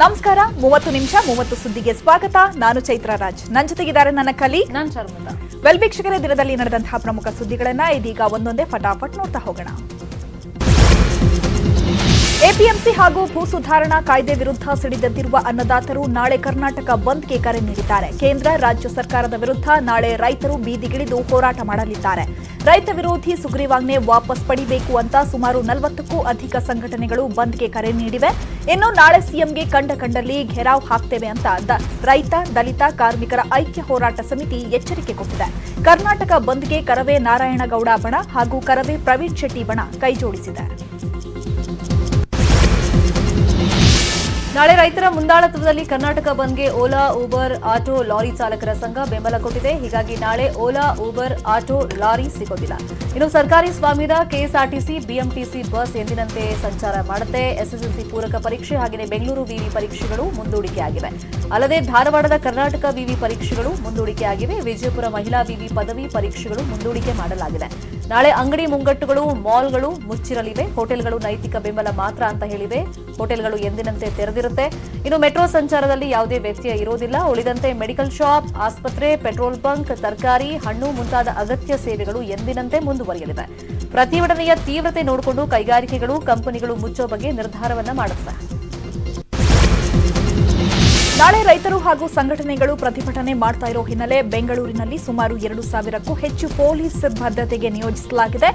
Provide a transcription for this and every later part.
ನಮಸ್ಕಾರ ಮೂವತ್ತು ನಿಮಿಷ ಮೂವತ್ತು ಸುದ್ದಿಗೆ ಸ್ವಾಗತ. ನಾನು ಚೈತ್ರ ರಾಜ್. ನನ್ನ ಜೊತೆಗಿದ್ದಾರೆ ನನ್ನ ಕಲಿ ನಾನು ಶರ್ಮಿತಾ ವೆಲ್ ವೀಕ್ಷಕರೇ ದಿನದಲ್ಲಿ ನಡೆದಂತಹ ಪ್ರಮುಖ ಸುದ್ದಿಗಳನ್ನ ಇದೀಗ ಒಂದೊಂದೇ ಫಟಾಫಟ್ ನೋಡ್ತಾ ಹೋಗೋಣ. ಎಪಿಎಂಸಿ ಹಾಗೂ ಭೂ ಸುಧಾರಣಾ ಕಾಯ್ದೆ ವಿರುದ್ಧ ಸಿಡಿದೆದ್ದಿರುವ ಅನ್ನದಾತರು ನಾಳೆ ಕರ್ನಾಟಕ ಬಂದ್ಗೆ ಕರೆ ನೀಡಿದ್ದಾರೆ. ಕೇಂದ್ರ, ರಾಜ್ಯ ಸರ್ಕಾರದ ವಿರುದ್ಧ ನಾಳೆ ರೈತರು ಬೀದಿಗಿಳಿದು ಹೋರಾಟ ಮಾಡಲಿದ್ದಾರೆ. ರೈತ ವಿರೋಧಿ ಸುಗ್ರೀವಾಜ್ಞೆ ವಾಪಸ್ ಪಡಿಬೇಕು ಅಂತ ಸುಮಾರು ನಲವತ್ತಕ್ಕೂ ಅಧಿಕ ಸಂಘಟನೆಗಳು ಬಂದ್ಗೆ ಕರೆ ನೀಡಿವೆ. ಇನ್ನು ನಾಳೆ ಸಿಎಂಗೆ ಕಂಡ ಕಂಡಲ್ಲಿ ಘೆರಾವ್ ಹಾಕ್ತೇವೆ ಅಂತ ರೈತ, ದಲಿತ, ಕಾರ್ಮಿಕರ ಐಕ್ಯ ಹೋರಾಟ ಸಮಿತಿ ಎಚ್ಚರಿಕೆ ಕೊಟ್ಟಿದೆ. ಕರ್ನಾಟಕ ಬಂದ್ಗೆ ಕರವೇ ನಾರಾಯಣಗೌಡ ಬಣ ಹಾಗೂ ಕರವೇ ಪ್ರವೀಣ್ ಶೆಟ್ಟಿ ಬಣ ಕೈಜೋಡಿಸಿದೆ. ನಾಳೆ ರೈತರ ಮುಂದಾಳತ್ವದಲ್ಲಿ ಕರ್ನಾಟಕ ಬಂದ್ಗೆ ಓಲಾ, ಊಬರ್, ಆಟೋ, ಲಾರಿ ಚಾಲಕರ ಸಂಘ ಬೆಂಬಲ ಕೊಟ್ಟಿದೆ. ಹೀಗಾಗಿ ನಾಳೆ ಓಲಾ, ಊಬರ್, ಆಟೋ, ಲಾರಿ ಸಿಗೋದಿಲ್ಲ. ಇನ್ನು ಸರ್ಕಾರಿ ಸ್ವಾಮ್ಯದ ಕೆಎಸ್ಆರ್ಟಿಸಿ, ಬಿಎಂಟಿಸಿ ಬಸ್ ಎಂದಿನಂತೆ ಸಂಚಾರ ಮಾಡುತ್ತೆ. ಎಸ್ಎಸ್ಎಲ್ಸಿ ಪೂರಕ ಪರೀಕ್ಷೆ ಹಾಗೆಯೇ ಬೆಂಗಳೂರು ವಿವಿ ಪರೀಕ್ಷೆಗಳು ಮುಂದೂಡಿಕೆಯಾಗಿವೆ. ಅಲ್ಲದೆ ಧಾರವಾಡದ ಕರ್ನಾಟಕ ವಿವಿ ಪರೀಕ್ಷೆಗಳು ಮುಂದೂಡಿಕೆಯಾಗಿವೆ. ವಿಜಯಪುರ ಮಹಿಳಾ ವಿವಿ ಪದವಿ ಪರೀಕ್ಷೆಗಳು ಮುಂದೂಡಿಕೆ ಮಾಡಲಾಗಿದೆ. ನಾಳೆ ಅಂಗಡಿ ಮುಂಗಟ್ಟುಗಳು, ಮಾಲ್ಗಳು ಮುಚ್ಚಿರಲಿವೆ. ಹೋಟೆಲ್ಗಳು ನೈತಿಕ ಬೆಂಬಲ ಮಾತ್ರ ಅಂತ ಹೇಳಿವೆ. ಹೋಟೆಲ್ಗಳು ಎಂದಿನಂತೆ ತೆರೆದಿರುತ್ತೆ ಇನ್ನು ಮೆಟ್ರೋ ಸಂಚಾರದಲ್ಲಿ ಯಾವುದೇ ವ್ಯತ್ಯಯ ಇರೋದಿಲ್ಲ ಉಳಿದಂತೆ ಮೆಡಿಕಲ್ ಶಾಪ್, ಆಸ್ಪತ್ರೆ, ಪೆಟ್ರೋಲ್ ಬಂಕ್, ತರಕಾರಿ, ಹಣ್ಣು ಮುಂತಾದ ಅಗತ್ಯ ಸೇವೆಗಳು ಎಂದಿನಂತೆ ಮುಂದುವರಿಯಲಿವೆ. ಪ್ರತಿಭಟನೆಯ ತೀವ್ರತೆ ನೋಡಿಕೊಂಡು ಕೈಗಾರಿಕೆಗಳು, ಕಂಪನಿಗಳು ಮುಚ್ಚೋ ಬಗ್ಗೆ ನಿರ್ಧಾರವನ್ನ ಮಾಡುತ್ತವೆ. ನಾಳೆ ರೈತರು ಹಾಗೂ ಸಂಘಟನೆಗಳು ಪ್ರತಿಭಟನೆ ಮಾಡ್ತಾ ಇರೋ ಹಿನ್ನೆಲೆ ಬೆಂಗಳೂರಿನಲ್ಲಿ ಸುಮಾರು ಎರಡು ಸಾವಿರಕ್ಕೂ ಹೆಚ್ಚು ಪೊಲೀಸ್ ಭದ್ರತೆಗೆ ನಿಯೋಜಿಸಲಾಗಿದೆ.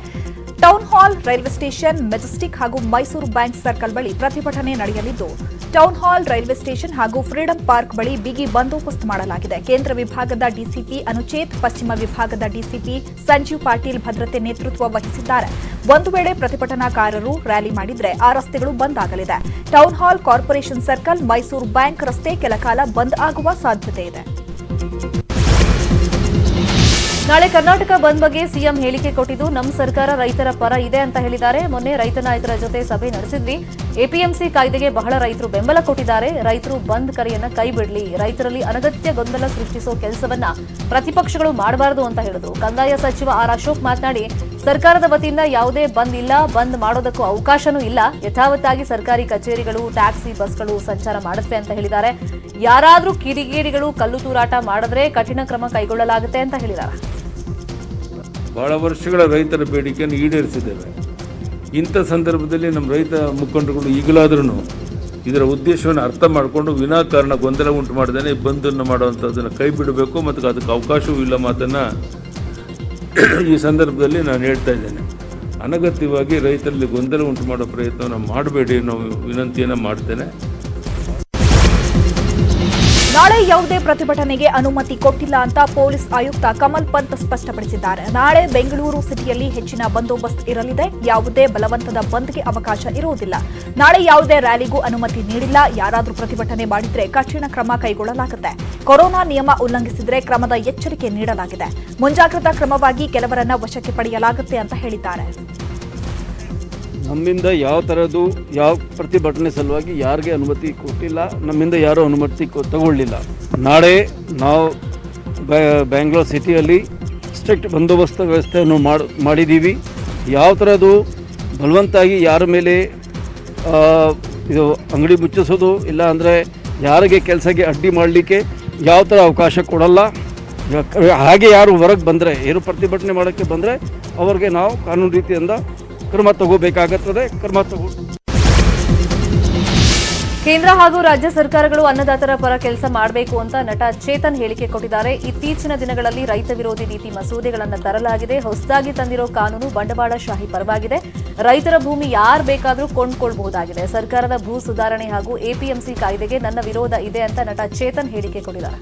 ಹಾಲ್, ರೈಲ್ವೆ ಸ್ಟೇಷನ್, ಮೆಜೆಸ್ಟಿಕ್ ಹಾಗೂ ಮೈಸೂರು ಬ್ಯಾಂಕ್ ಸರ್ಕಲ್ ಬಳಿ ಪ್ರತಿಭಟನೆ ನಡೆಯಲಿದ್ದು, ಟೌನ್ ಹಾಲ್, ರೈಲ್ವೆ ಸ್ಟೇಷನ್ ಹಾಗೂ ಫ್ರೀಡಂ ಪಾರ್ಕ್ ಬಳಿ ಬಿಗಿ ಬಂದೋಬಸ್ತ್ ಮಾಡಲಾಗಿದೆ. ಕೇಂದ್ರ ವಿಭಾಗದ ಡಿಸಿಪಿ ಅನುಚೇತ್, ಪಶ್ಚಿಮ ವಿಭಾಗದ ಡಿಸಿಪಿ ಸಂಜೀವ್ ಪಾಟೀಲ್ ಭದ್ರತೆ ನೇತೃತ್ವ ವಹಿಸಿದ್ದಾರೆ. ಒಂದು ವೇಳೆ ಪ್ರತಿಭಟನಾಕಾರರು ರ್ಯಾಲಿ ಮಾಡಿದರೆ ಆ ರಸ್ತೆಗಳು ಬಂದ್ ಆಗಲಿದೆ. Town hall corporation circle, Mysuru bank ರಸ್ತೆ ಕೆಲಕಾಲ ಬಂದ್ ಆಗುವ ಸಾಧ್ಯತೆ ಇದೆ. ನಾಳೆ ಕರ್ನಾಟಕ ಬಂದ್ ಬಗ್ಗೆ ಸಿಎಂ ಹೇಳಿಕೆ ಕೊಟ್ಟಿದ್ದು ನಮ್ಮ ಸರ್ಕಾರ ರೈತರ ಪರ ಇದೆ ಅಂತ ಹೇಳಿದ್ದಾರೆ. ಮೊನ್ನೆ ರೈತ ನಾಯಕರ ಜೊತೆ ಸಭೆ ನಡೆಸಿದ್ವಿ. ಎಪಿಎಂಸಿ ಕಾಯ್ದೆಗೆ ಬಹಳ ರೈತರು ಬೆಂಬಲ ಕೊಟ್ಟಿದ್ದಾರೆ. ರೈತರು ಬಂದ್ ಕರೆಯನ್ನ ಕೈ ಬಿಡಲಿ. ರೈತರಲ್ಲಿ ಅನಗತ್ಯ ಗೊಂದಲ ಸೃಷ್ಟಿಸೋ ಕೆಲಸವನ್ನ ಪ್ರತಿಪಕ್ಷಗಳು ಮಾಡಬಾರದು ಅಂತ ಹೇಳಿದ್ರು. ಕಂದಾಯ ಸಚಿವ ಆರ್ ಅಶೋಕ್ ಮಾತನಾಡಿ ಸರ್ಕಾರದ ವತಿಯಿಂದ ಯಾವುದೇ ಬಂದ್ ಇಲ್ಲ, ಬಂದ್ ಮಾಡೋದಕ್ಕೂ ಅವಕಾಶನೂ ಇಲ್ಲ. ಯಥಾವತ್ತಾಗಿ ಸರ್ಕಾರಿ ಕಚೇರಿಗಳು, ಟ್ಯಾಕ್ಸಿ, ಬಸ್ಗಳು ಸಂಚಾರ ಮಾಡುತ್ತವೆ ಅಂತ ಹೇಳಿದ್ದಾರೆ. ಯಾರಾದರೂ ಕಿಡಿಗೇಡಿಗಳು ಕಲ್ಲು ತೂರಾಟ ಮಾಡಿದ್ರೆ ಕಠಿಣ ಕ್ರಮ ಕೈಗೊಳ್ಳಲಾಗುತ್ತೆ ಅಂತ ಹೇಳಿದ್ದಾರೆ. ಬಹಳ ವರ್ಷಗಳ ರೈತರ ಬೇಡಿಕೆಯನ್ನು ಈಡೇರಿಸಿದ್ದೇವೆ. ಇಂಥ ಸಂದರ್ಭದಲ್ಲಿ ನಮ್ಮ ರೈತ ಮುಖಂಡರುಗಳು ಈಗಲಾದ್ರೂ ಇದರ ಉದ್ದೇಶವನ್ನು ಅರ್ಥ ಮಾಡಿಕೊಂಡು ವಿನಾಕಾರಣ ಗೊಂದಲ ಉಂಟು ಮಾಡದೇ ಬಂದನ್ನು ಮಾಡುವಂಥದ್ದನ್ನು ಕೈ ಬಿಡಬೇಕು, ಮತ್ತು ಅದಕ್ಕೆ ಅವಕಾಶವೂ ಇಲ್ಲ ಮಾತನ್ನು ಈ ಸಂದರ್ಭದಲ್ಲಿ ನಾನು ಹೇಳ್ತಾ ಇದ್ದೇನೆ, ಅನಗತ್ಯವಾಗಿ ರೈತರಲ್ಲಿ ಗೊಂದಲ ಉಂಟು ಮಾಡೋ ಪ್ರಯತ್ನವನ್ನು ಮಾಡಬೇಡಿ ಅನ್ನೋ ವಿನಂತಿಯನ್ನು ಮಾಡ್ತೇನೆ. ನಾಳೆ ಯಾವುದೇ ಪ್ರತಿಭಟನೆಗೆ ಅನುಮತಿ ಕೊಟ್ಟಿಲ್ಲ ಅಂತ ಪೊಲೀಸ್ ಆಯುಕ್ತ ಕಮಲ್ ಪಂತ್ ಸ್ಪಷ್ಟಪಡಿಸಿದ್ದಾರೆ. ನಾಳೆ ಬೆಂಗಳೂರು ಸಿಟಿಯಲ್ಲಿ ಹೆಚ್ಚಿನ ಬಂದೋಬಸ್ತ್ ಇರಲಿದೆ. ಯಾವುದೇ ಬಲವಂತದ ಬಂದ್ಗೆ ಅವಕಾಶ ಇರುವುದಿಲ್ಲ. ನಾಳೆ ಯಾವುದೇ ರ್ಯಾಲಿಗೂ ಅನುಮತಿ ನೀಡಿಲ್ಲ. ಯಾರಾದರೂ ಪ್ರತಿಭಟನೆ ಮಾಡಿದ್ರೆ ಕಠಿಣ ಕ್ರಮ ಕೈಗೊಳ್ಳಲಾಗುತ್ತೆ. ಕೊರೋನಾ ನಿಯಮ ಉಲ್ಲಂಘಿಸಿದ್ರೆ ಕ್ರಮದ ಎಚ್ಚರಿಕೆ ನೀಡಲಾಗಿದೆ. ಮುಂಜಾಗ್ರತಾ ಕ್ರಮವಾಗಿ ಕೆಲವರನ್ನ ವಶಕ್ಕೆ ಪಡೆಯಲಾಗುತ್ತೆ ಅಂತ ಹೇಳಿದ್ದಾರೆ. ನಮ್ಮಿಂದ ಯಾವ ಥರದ್ದು ಯಾವ ಪ್ರತಿಭಟನೆ ಸಲುವಾಗಿ ಯಾರಿಗೆ ಅನುಮತಿ ಕೊಟ್ಟಿಲ್ಲ, ನಮ್ಮಿಂದ ಯಾರೂ ಅನುಮತಿ ತಗೊಳ್ಳಿಲ್ಲ. ನಾಳೆ ನಾವು ಬ್ಯಾ- ಬ್ಯಾಂಗ್ಳೂರ್ ಸಿಟಿಯಲ್ಲಿ ಸ್ಟ್ರಿಕ್ಟ್ ಬಂದೋಬಸ್ತ್ ವ್ಯವಸ್ಥೆಯನ್ನು ಮಾಡಿ, ಮಾಡಿದ್ದೀವಿ. ಯಾವ ಥರದ್ದು ಬಲವಂತಾಗಿ ಯಾರ ಮೇಲೆ ಇದು ಅಂಗಡಿ ಮುಚ್ಚಿಸೋದು, ಇಲ್ಲ ಅಂದರೆ ಯಾರಿಗೆ ಕೆಲಸಕ್ಕೆ ಅಡ್ಡಿ ಮಾಡಲಿಕ್ಕೆ ಯಾವ ಥರ ಅವಕಾಶ ಕೊಡಲ್ಲ. ಹಾಗೆ ಯಾರು ಹೊರಗೆ ಬಂದರೆ ಏನು ಪ್ರತಿಭಟನೆ ಮಾಡೋಕ್ಕೆ ಬಂದರೆ, ಅವ್ರಿಗೆ ನಾವು ಕಾನೂನು ರೀತಿಯಿಂದ ಕ್ರಮ ತಗೋಬೇಕಾಗುತ್ತದೆ, ಕ್ರಮ ತಗೋ ಕೇಂದ್ರ ಹಾಗೂ ರಾಜ್ಯ ಸರ್ಕಾರಗಳು ಅನ್ನದಾತರ ಪರ ಕೆಲಸ ಮಾಡಬೇಕು ಅಂತ ನಟ ಚೇತನ್ ಹೇಳಿಕೆ ಕೊಟ್ಟಿದ್ದಾರೆ. ಇತ್ತೀಚಿನ ದಿನಗಳಲ್ಲಿ ರೈತ ವಿರೋಧಿ ನೀತಿ ಮಸೂದೆಗಳನ್ನು ತರಲಾಗಿದೆ. ಹೊಸದಾಗಿ ತಂದಿರೋ ಕಾನೂನು ಬಂಡವಾಳಶಾಹಿ ಪರವಾಗಿದೆ. ರೈತರ ಭೂಮಿ ಯಾರು ಬೇಕಾದರೂ ಕೊಂಡ್ಕೊಳ್ಬಹುದಾಗಿದೆ. ಸರ್ಕಾರದ ಭೂ ಸುಧಾರಣೆ ಹಾಗೂ ಎಪಿಎಂಸಿ ಕಾಯ್ದೆಗೆ ನನ್ನ ವಿರೋಧ ಇದೆ ಅಂತ ನಟ ಚೇತನ್ ಹೇಳಿಕೆ ಕೊಟ್ಟಿದ್ದಾರೆ.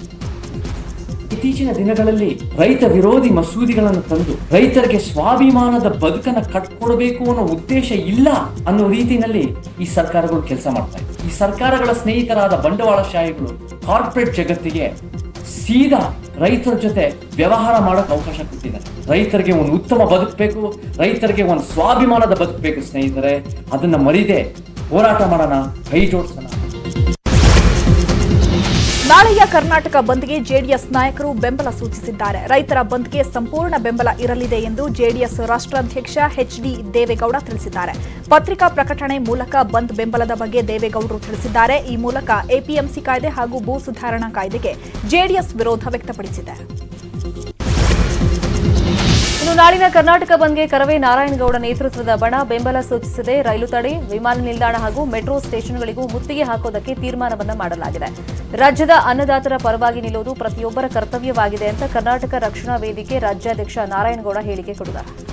ಇತ್ತೀಚಿನ ದಿನಗಳಲ್ಲಿ ರೈತ ವಿರೋಧಿ ಮಸೂದೆಗಳನ್ನು ತಂದು ರೈತರಿಗೆ ಸ್ವಾಭಿಮಾನದ ಬದುಕನ್ನ ಕಟ್ಕೊಡ್ಬೇಕು ಅನ್ನೋ ಉದ್ದೇಶ ಇಲ್ಲ ಅನ್ನೋ ರೀತಿಯಲ್ಲಿ ಈ ಸರ್ಕಾರಗಳು ಕೆಲಸ ಮಾಡ್ತಾ ಇದೆ ಈ ಸರ್ಕಾರಗಳ ಸ್ನೇಹಿತರಾದ ಬಂಡವಾಳಶಾಹಿಗಳು ಕಾರ್ಪೊರೇಟ್ ಜಗತ್ತಿಗೆ ಸೀದಾ ರೈತರ ಜೊತೆ ವ್ಯವಹಾರ ಮಾಡೋಕೆ ಅವಕಾಶ ಕೊಟ್ಟಿದ್ದಾರೆ. ರೈತರಿಗೆ ಒಂದು ಉತ್ತಮ ಬದುಕಬೇಕು ರೈತರಿಗೆ ಒಂದು ಸ್ವಾಭಿಮಾನದ ಬದುಕಬೇಕು ಸ್ನೇಹಿತರೆ. ಅದನ್ನ ಮರಿದೆ ಹೋರಾಟ ಮಾಡೋಣ, ಕೈ ಜೋಡಿಸೋಣ. ನಾಳೆಯ ಕರ್ನಾಟಕ ಬಂದ್ಗೆ ಜೆಡಿಎಸ್ ನಾಯಕರು ಬೆಂಬಲ ಸೂಚಿಸಿದ್ದಾರೆ. ರೈತರ ಬಂದ್ಗೆ ಸಂಪೂರ್ಣ ಬೆಂಬಲ ಇರಲಿದೆ ಎಂದು ಜೆಡಿಎಸ್ ರಾಷ್ಟ್ರಾಧ್ಯಕ್ಷ ಎಚ್ಡಿ ದೇವೇಗೌಡ ತಿಳಿಸಿದ್ದಾರೆ. ಪತ್ರಿಕಾ ಪ್ರಕಟಣೆ ಮೂಲಕ ಬಂದ್ ಬೆಂಬಲದ ಬಗ್ಗೆ ದೇವೇಗೌಡರು ತಿಳಿಸಿದ್ದಾರೆ. ಈ ಮೂಲಕ ಎಪಿಎಂಸಿ ಕಾಯ್ದೆ ಹಾಗೂ ಭೂ ಸುಧಾರಣಾ ಕಾಯ್ದೆಗೆ ಜೆಡಿಎಸ್ ವಿರೋಧ ವ್ಯಕ್ತಪಡಿಸಿದೆ. ಇನ್ನು ನಾಳಿನ ಕರ್ನಾಟಕ ಬಂದ್ಗೆ ಕರವೇ ನಾರಾಯಣಗೌಡ ನೇತೃತ್ವದ ಬಣ ಬೆಂಬಲ ಸೂಚಿಸಿದೆ ರೈಲು ತಡೆ, ವಿಮಾನ ನಿಲ್ದಾಣ ಹಾಗೂ ಮೆಟ್ರೋ ಸ್ಟೇಷನ್ಗಳಿಗೂ ಮುತ್ತಿಗೆ ಹಾಕೋದಕ್ಕೆ ತೀರ್ಮಾನವನ್ನು ಮಾಡಲಾಗಿದೆ. ರಾಜ್ಯದ ಅನ್ನದಾತರ ಪರವಾಗಿ ನಿಲ್ಲುವುದು ಪ್ರತಿಯೊಬ್ಬರ ಕರ್ತವ್ಯವಾಗಿದೆ ಅಂತ ಕರ್ನಾಟಕ ರಕ್ಷಣಾ ವೇದಿಕೆ ರಾಜ್ಯಾಧ್ಯಕ್ಷ ನಾರಾಯಣಗೌಡ ಹೇಳಿಕೆ ಕೊಡಿದ್ದಾರೆ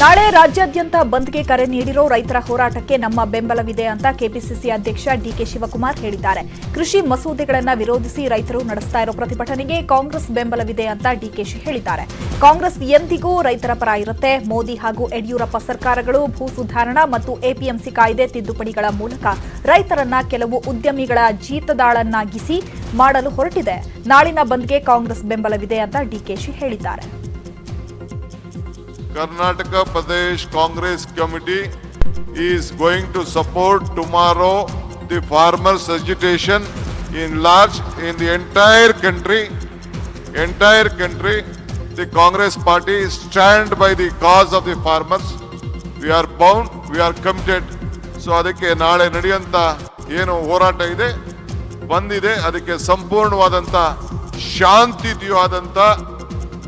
ನಾಳೆ ರಾಜ್ಯಾದ್ಯಂತ ಬಂದ್ಗೆ ಕರೆ ನೀಡಿರೋ ರೈತರ ಹೋರಾಟಕ್ಕೆ ನಮ್ಮ ಬೆಂಬಲವಿದೆ ಅಂತ ಕೆಪಿಸಿಸಿ ಅಧ್ಯಕ್ಷ ಡಿಕೆ ಶಿವಕುಮಾರ್ ಹೇಳಿದ್ದಾರೆ. ಕೃಷಿ ಮಸೂದೆಗಳನ್ನು ವಿರೋಧಿಸಿ ರೈತರು ನಡೆಸ್ತಾ ಇರೋ ಪ್ರತಿಭಟನೆಗೆ ಕಾಂಗ್ರೆಸ್ ಬೆಂಬಲವಿದೆ ಅಂತ ಡಿಕೆಶಿ ಹೇಳಿದ್ದಾರೆ. ಕಾಂಗ್ರೆಸ್ ಎಂದಿಗೂ ರೈತರ ಪರ ಇರುತ್ತೆ. ಮೋದಿ ಹಾಗೂ ಯಡಿಯೂರಪ್ಪ ಸರ್ಕಾರಗಳು ಭೂ ಸುಧಾರಣಾ ಮತ್ತು ಎಪಿಎಂಸಿ ಕಾಯ್ದೆ ತಿದ್ದುಪಡಿಗಳ ಮೂಲಕ ರೈತರನ್ನ ಕೆಲವು ಉದ್ಯಮಿಗಳ ಜೀತದಾಳನ್ನಾಗಿಸಿ ಮಾಡಲು ಹೊರಟಿದೆ. ನಾಳಿನ ಬಂದ್ಗೆ ಕಾಂಗ್ರೆಸ್ ಬೆಂಬಲವಿದೆ ಅಂತ ಡಿಕೆಶಿ ಹೇಳಿದ್ದಾರೆ. Karnataka Pradesh Congress committee is going to support tomorrow the farmers education in large in the entire country entire country the Congress party stand by the cause of the farmers we are bound we are committed so ಅದಕ್ಕೆ ನಾಳೆ ನಡೆಯುವಂಥ ಏನು ಹೋರಾಟ ಇದೆ, ಬಂದಿದೆ, ಅದಕ್ಕೆ ಸಂಪೂರ್ಣವಾದಂಥ ಶಾಂತಿಯುತವಾದಂಥ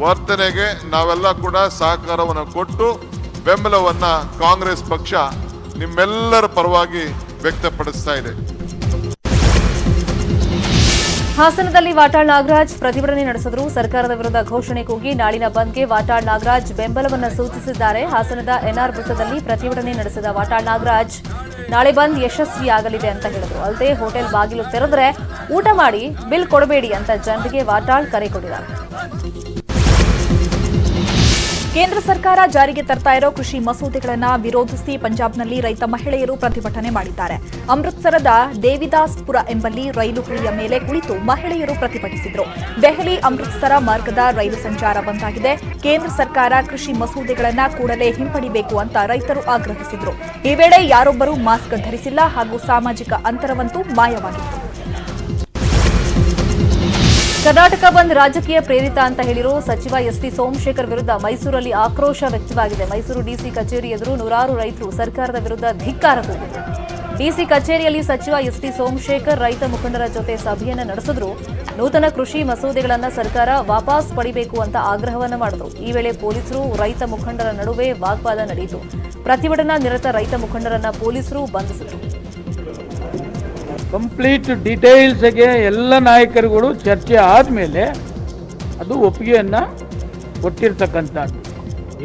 ವರ್ತನೆಗೆ ನಾವೆಲ್ಲ ಕೂಡ ಸಹಕಾರವನ್ನು ಕೊಟ್ಟು ಬೆಂಬಲವನ್ನು ಕಾಂಗ್ರೆಸ್ ಪಕ್ಷ ನಿಮ್ಮೆಲ್ಲರ ಪರವಾಗಿ ವ್ಯಕ್ತಪಡಿಸ್ತಾ ಇದೆ. ಹಾಸನದಲ್ಲಿ ವಾಟಾಳ್ ನಾಗರಾಜ್ ಪ್ರತಿಭಟನೆ ನಡೆಸಿದರು. ಸರ್ಕಾರದ ವಿರುದ್ಧ ಘೋಷಣೆ ಕೂಗಿ ನಾಳಿನ ಬಂದ್ಗೆ ವಾಟಾಳ್ ನಾಗರಾಜ್ ಬೆಂಬಲವನ್ನು ಸೂಚಿಸಿದ್ದಾರೆ. ಹಾಸನದ ಎನ್ಆರ್ ವೃತ್ತದಲ್ಲಿ ಪ್ರತಿಭಟನೆ ನಡೆಸಿದ ವಾಟಾಳ್ ನಾಗರಾಜ್, ನಾಳೆ ಬಂದ್ ಯಶಸ್ವಿಯಾಗಲಿದೆ ಅಂತ ಹೇಳಿದರು. ಅಲ್ಲದೆ ಹೋಟೆಲ್ ಬಾಗಿಲು ತೆರೆದರೆ ಊಟ ಮಾಡಿ, ಬಿಲ್ ಕೊಡಬೇಡಿ ಅಂತ ಜನರಿಗೆ ವಾಟಾಳ್ ಕರೆ ಕೊಟ್ಟಿದ್ದಾರೆ. ಕೇಂದ್ರ ಸರ್ಕಾರ ಜಾರಿಗೆ ತರ್ತಾ ಇರೋ ಕೃಷಿ ಮಸೂದೆಗಳನ್ನು ವಿರೋಧಿಸಿ ಪಂಜಾಬ್ನಲ್ಲಿ ರೈತ ಮಹಿಳೆಯರು ಪ್ರತಿಭಟನೆ ಮಾಡಿದ್ದಾರೆ. ಅಮೃತ್ಸರದ ದೇವಿದಾಸ್ಪುರ ಎಂಬಲ್ಲಿ ರೈಲು ಹುಳಿಯ ಮೇಲೆ ಕುಳಿತು ಮಹಿಳೆಯರು ಪ್ರತಿಭಟಿಸಿದರು. ದೆಹಲಿ ಅಮೃತ್ಸರ ಮಾರ್ಗದ ರೈಲು ಸಂಚಾರ ಬಂದಾಗಿದೆ. ಕೇಂದ್ರ ಸರ್ಕಾರ ಕೃಷಿ ಮಸೂದೆಗಳನ್ನು ಕೂಡಲೇ ಹಿಂಪಡಿಬೇಕು ಅಂತ ರೈತರು ಆಗ್ರಹಿಸಿದರು. ಈ ವೇಳೆ ಯಾರೊಬ್ಬರೂ ಮಾಸ್ಕ್ ಧರಿಸಿಲ್ಲ ಹಾಗೂ ಸಾಮಾಜಿಕ ಅಂತರವಂತೂ ಮಾಯವಾಗಿತ್ತು. ಕರ್ನಾಟಕ ಬಂದ್ ರಾಜಕೀಯ ಪ್ರೇರಿತ ಅಂತ ಹೇಳಿರೋ ಸಚಿವ ಎಸ್ಟಿ ಸೋಮಶೇಖರ್ ವಿರುದ್ಧ ಮೈಸೂರಲ್ಲಿ ಆಕ್ರೋಶ ವ್ಯಕ್ತವಾಗಿದೆ. ಮೈಸೂರು ಡಿಸಿ ಕಚೇರಿ ಎದುರು ನೂರಾರು ರೈತರು ಸರ್ಕಾರದ ವಿರುದ್ಧ ಧಿಕ್ಕಾರ ಕೂಗಿದರು ಡಿಸಿ ಕಚೇರಿಯಲ್ಲಿ ಸಚಿವ ಎಸ್ಟಿ ಸೋಮಶೇಖರ್ ರೈತ ಮುಖಂಡರ ಜೊತೆ ಸಭೆಯನ್ನು ನಡೆಸಿದ್ರು. ನೂತನ ಕೃಷಿ ಮಸೂದೆಗಳನ್ನು ಸರ್ಕಾರ ವಾಪಸ್ ಪಡಿಬೇಕು ಅಂತ ಆಗ್ರಹವನ್ನು ಮಾಡಿದ್ರು. ಈ ವೇಳೆ ಪೊಲೀಸರು ರೈತ ಮುಖಂಡರ ನಡುವೆ ವಾಗ್ವಾದ ನಡೆಯಿತು. ಪ್ರತಿಭಟನಾ ನಿರತ ರೈತ ಮುಖಂಡರನ್ನ ಪೊಲೀಸರು ಬಂಧಿಸಿದ್ರು. ಕಂಪ್ಲೀಟ್ ಡೀಟೇಲ್ಸ್ಗೆ ಎಲ್ಲ ನಾಯಕರುಗಳು ಚರ್ಚೆ ಆದಮೇಲೆ ಅದು ಒಪ್ಪಿಗೆಯನ್ನು ಕೊಟ್ಟಿರ್ತಕ್ಕಂಥದ್ದು.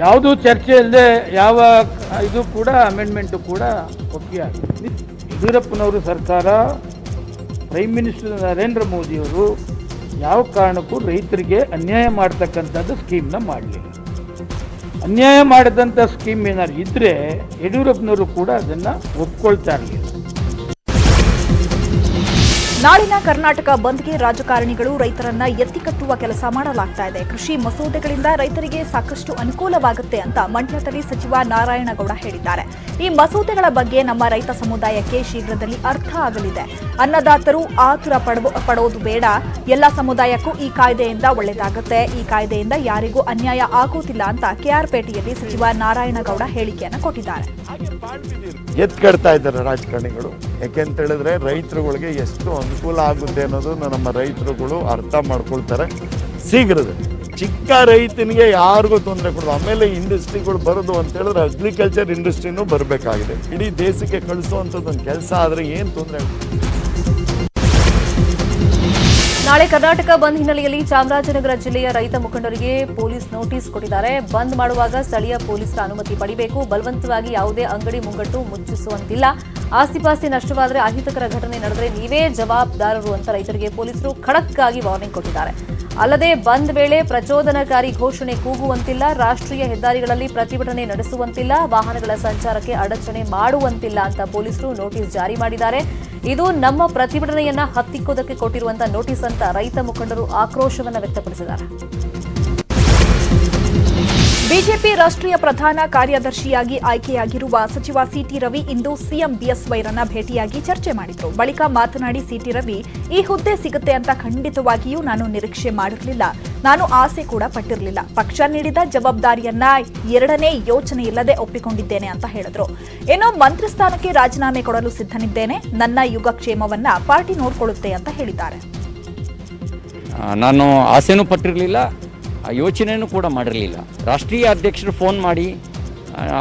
ಯಾವುದೂ ಚರ್ಚೆ ಇಲ್ಲದೆ ಯಾವ ಇದು ಕೂಡ ಅಮೆಂಡ್ಮೆಂಟು ಕೂಡ ಒಪ್ಪಿಗೆ ಆಗಿದೆ. ಯಡಿಯೂರಪ್ಪನವರು ಸರ್ಕಾರ ಪ್ರೈಮ್ ಮಿನಿಸ್ಟರ್ ನರೇಂದ್ರ ಮೋದಿಯವರು ಯಾವ ಕಾರಣಕ್ಕೂ ರೈತರಿಗೆ ಅನ್ಯಾಯ ಮಾಡ್ತಕ್ಕಂಥದ್ದು ಸ್ಕೀಮ್ನ ಮಾಡಲಿಲ್ಲ. ಅನ್ಯಾಯ ಮಾಡಿದಂಥ ಸ್ಕೀಮ್ ಏನಾದ್ರು ಇದ್ದರೆ ಯಡಿಯೂರಪ್ಪನವರು ಕೂಡ ಅದನ್ನು ಒಪ್ಕೊಳ್ತಾ ಇರಲಿಲ್ಲ. ನಾಳಿನ ಕರ್ನಾಟಕ ಬಂದ್ಗೆ ರಾಜಕಾರಣಿಗಳು ರೈತರನ್ನ ಎತ್ತಿಕಟ್ಟುವ ಕೆಲಸ ಮಾಡಲಾಗ್ತಾ ಇದೆ. ಕೃಷಿ ಮಸೂದೆಗಳಿಂದ ರೈತರಿಗೆ ಸಾಕಷ್ಟು ಅನುಕೂಲವಾಗುತ್ತೆ ಅಂತ ಮಂಡ್ಯದಲ್ಲಿ ಸಚಿವ ನಾರಾಯಣಗೌಡ ಹೇಳಿದ್ದಾರೆ. ಈ ಮಸೂದೆಗಳ ಬಗ್ಗೆ ನಮ್ಮ ರೈತ ಸಮುದಾಯಕ್ಕೆ ಶೀಘ್ರದಲ್ಲಿ ಅರ್ಥ ಆಗಲಿದೆ. ಅನ್ನದಾತರು ಆತುರ ಪಡೋದು ಬೇಡ. ಎಲ್ಲ ಸಮುದಾಯಕ್ಕೂ ಈ ಕಾಯ್ದೆಯಿಂದ ಒಳ್ಳೆಯದಾಗುತ್ತೆ. ಈ ಕಾಯ್ದೆಯಿಂದ ಯಾರಿಗೂ ಅನ್ಯಾಯ ಆಗುತ್ತಿಲ್ಲ ಅಂತ ಕೆಆರ್ಪೇಟೆಯಲ್ಲಿ ಸಚಿವ ನಾರಾಯಣಗೌಡ ಹೇಳಿಕೆಯನ್ನು ಕೊಟ್ಟಿದ್ದಾರೆ. ಎತ್ಕಡ್ತಾ ಇದ್ದಾರೆ ರಾಜಕಾರಣಿಗಳು. ಯಾಕೆಂತ ಹೇಳಿದ್ರೆ ರೈತರುಗಳಿಗೆ ಎಷ್ಟು ಅನುಕೂಲ ಆಗುತ್ತೆ ಅನ್ನೋದು ನಮ್ಮ ರೈತರುಗಳು ಅರ್ಥ ಮಾಡ್ಕೊಳ್ತಾರೆ. ಶೀಘ್ರದಲ್ಲಿ. ಚಿಕ್ಕ ರೈತನಿಗೆ ಯಾರಿಗೂ ತೊಂದರೆ ಕೊಡೋದು ಆಮೇಲೆ ಇಂಡಸ್ಟ್ರಿಗಳು ಬರೋದು ಅಂತ ಹೇಳಿದ್ರೆ ಅಗ್ರಿಕಲ್ಚರ್ ಇಂಡಸ್ಟ್ರಿನೂ ಬರಬೇಕಾಗಿದೆ. ಇಡೀ ದೇಶಕ್ಕೆ ಕಳಿಸುವಂಥದ್ದು ಒಂದು ಕೆಲಸ ಆದರೆ ಏನು ತೊಂದರೆ ಆಗುತ್ತೆ? ನಾಳೆ ಕರ್ನಾಟಕ ಬಂದ್ ಹಿನ್ನೆಲೆಯಲ್ಲಿ ಚಾಮರಾಜನಗರ ಜಿಲ್ಲೆಯ ರೈತ ಮುಖಂಡರಿಗೆ ಪೊಲೀಸ್ ನೋಟಿಸ್ ಕೊಟ್ಟಿದ್ದಾರೆ. ಬಂದ್ ಮಾಡುವಾಗ ಸ್ಥಳೀಯ ಪೊಲೀಸರ ಅನುಮತಿ ಪಡಿಬೇಕು. ಬಲವಂತವಾಗಿ ಯಾವುದೇ ಅಂಗಡಿ ಮುಂಗಟ್ಟು ಮುಚ್ಚಿಸುವಂತಿಲ್ಲ. ಆಸ್ತಿಪಾಸ್ತಿ ನಷ್ಟವಾದರೆ ಅಹಿತಕರ ಘಟನೆ ನಡೆದರೆ ನೀವೇ ಜವಾಬ್ದಾರರು ಅಂತ ರೈತರಿಗೆ ಪೊಲೀಸರು ಖಡಕ್ ವಾರ್ನಿಂಗ್ ಕೊಟ್ಟಿದ್ದಾರೆ. ಅಲ್ಲದೆ ಬಂದ್ ವೇಳೆ ಪ್ರಚೋದನಕಾರಿ ಘೋಷಣೆ ಕೂಗುವಂತಿಲ್ಲ, ರಾಷ್ಟ್ರೀಯ ಹೆದ್ದಾರಿಗಳಲ್ಲಿ ಪ್ರತಿಭಟನೆ ನಡೆಸುವಂತಿಲ್ಲ, ವಾಹನಗಳ ಸಂಚಾರಕ್ಕೆ ಅಡಚಣೆ ಮಾಡುವಂತಿಲ್ಲ ಅಂತ ಪೊಲೀಸರು ನೋಟಿಸ್ ಜಾರಿ ಮಾಡಿದ್ದಾರೆ. ಇದು ನಮ್ಮ ಪ್ರತಿಭಟನೆಯನ್ನ ಹತ್ತಿಕ್ಕೋದಕ್ಕೆ ಕೊಟ್ಟಿರುವಂತಹ ನೋಟಿಸ್ ಅಂತ ರೈತ ಮುಖಂಡರು ಆಕ್ರೋಶವನ್ನು ವ್ಯಕ್ತಪಡಿಸಿದ್ದಾರೆ. ಬಿಜೆಪಿ ರಾಷ್ಟ್ರೀಯ ಪ್ರಧಾನ ಕಾರ್ಯದರ್ಶಿಯಾಗಿ ಆಯ್ಕೆಯಾಗಿರುವ ಸಚಿವ ಸಿಟಿ ರವಿ ಇಂದು ಸಿಎಂ ಬಿಎಸ್ವೈರನ್ನ ಭೇಟಿಯಾಗಿ ಚರ್ಚೆ ಮಾಡಿದ್ರು. ಬಳಿಕ ಮಾತನಾಡಿ ಸಿಟಿ ರವಿ, ಈ ಹುದ್ದೆ ಸಿಗುತ್ತೆ ಅಂತ ಖಂಡಿತವಾಗಿಯೂ ನಾನು ನಿರೀಕ್ಷೆ ಮಾಡಿರಲಿಲ್ಲ. ನಾನು ಆಸೆ ಕೂಡ ಪಟ್ಟಿರಲಿಲ್ಲ. ಪಕ್ಷ ನೀಡಿದ ಜವಾಬ್ದಾರಿಯನ್ನ ಎರಡನೇ ಯೋಚನೆ ಇಲ್ಲದೆ ಒಪ್ಪಿಕೊಂಡಿದ್ದೇನೆ ಅಂತ ಹೇಳಿದ್ರು. ಏನೋ ಮಂತ್ರಿ ಸ್ಥಾನಕ್ಕೆ ರಾಜೀನಾಮೆ ಕೊಡಲು ಸಿದ್ಧನಿದ್ದೇನೆ. ನನ್ನ ಯುಗಕ್ಷೇಮವನ್ನ ಪಾರ್ಟಿ ನೋಡಿಕೊಳ್ಳುತ್ತೆ ಅಂತ ಹೇಳಿದ್ದಾರೆ. ನಾನು ಆಸೆನೂ ಪಟ್ಟಿರಲಿಲ್ಲ. ಯೋಚನೆಯೂ ಕೂಡ ಮಾಡಿರಲಿಲ್ಲ. ರಾಷ್ಟ್ರೀಯ ಅಧ್ಯಕ್ಷರು ಫೋನ್ ಮಾಡಿ